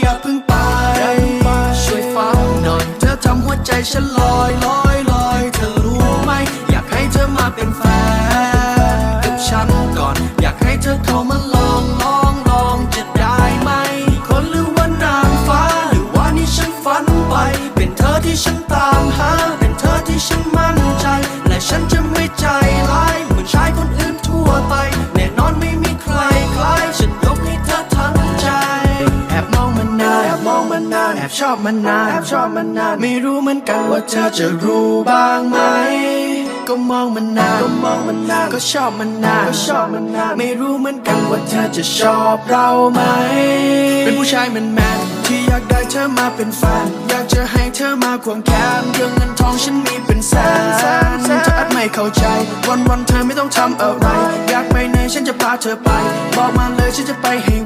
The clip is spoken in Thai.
อย่าเพิ่งไป ช่วยฟังหน่อย เธอทำหัวใจฉันลอยลอยลอย เธอรู้ไหม อยากให้เธอมาเป็นแฟนกับฉันก่อน อยากให้เธอเข้ามาลองลองลองจะได้ไหม คนหรือว่านางฟ้า หรือว่านี่ฉันฝันไป เป็นเธอที่ฉันตามหา เป็นเธอที่ฉันมั่นใจ และฉันจะไม่ใจร้าย อบชอบมันนานแอบชอบมันนานไม่รู้เหมือนกันว่าเธอจะรู้บ้างไหมก็มองมันนานก็มองมันนานก็ชอบมันนานก็ชอบมันนานไม่รู้เหมือนกันว่าเธอจะชอบเราไหม เป็นผู้ชายแมนแมนๆที่อยากได้เธอมาเป็นแฟนอยากจะให้เธอมาควงแขนเรื่องเงินทองฉันมีเป็นแสนเธออาจไม่เข้าใจ วันวันๆเธอไม่ต้องทำอะไร อยากไปไหนฉันจะพาเธอไป บอกมาเลยฉันจะไปให้ไว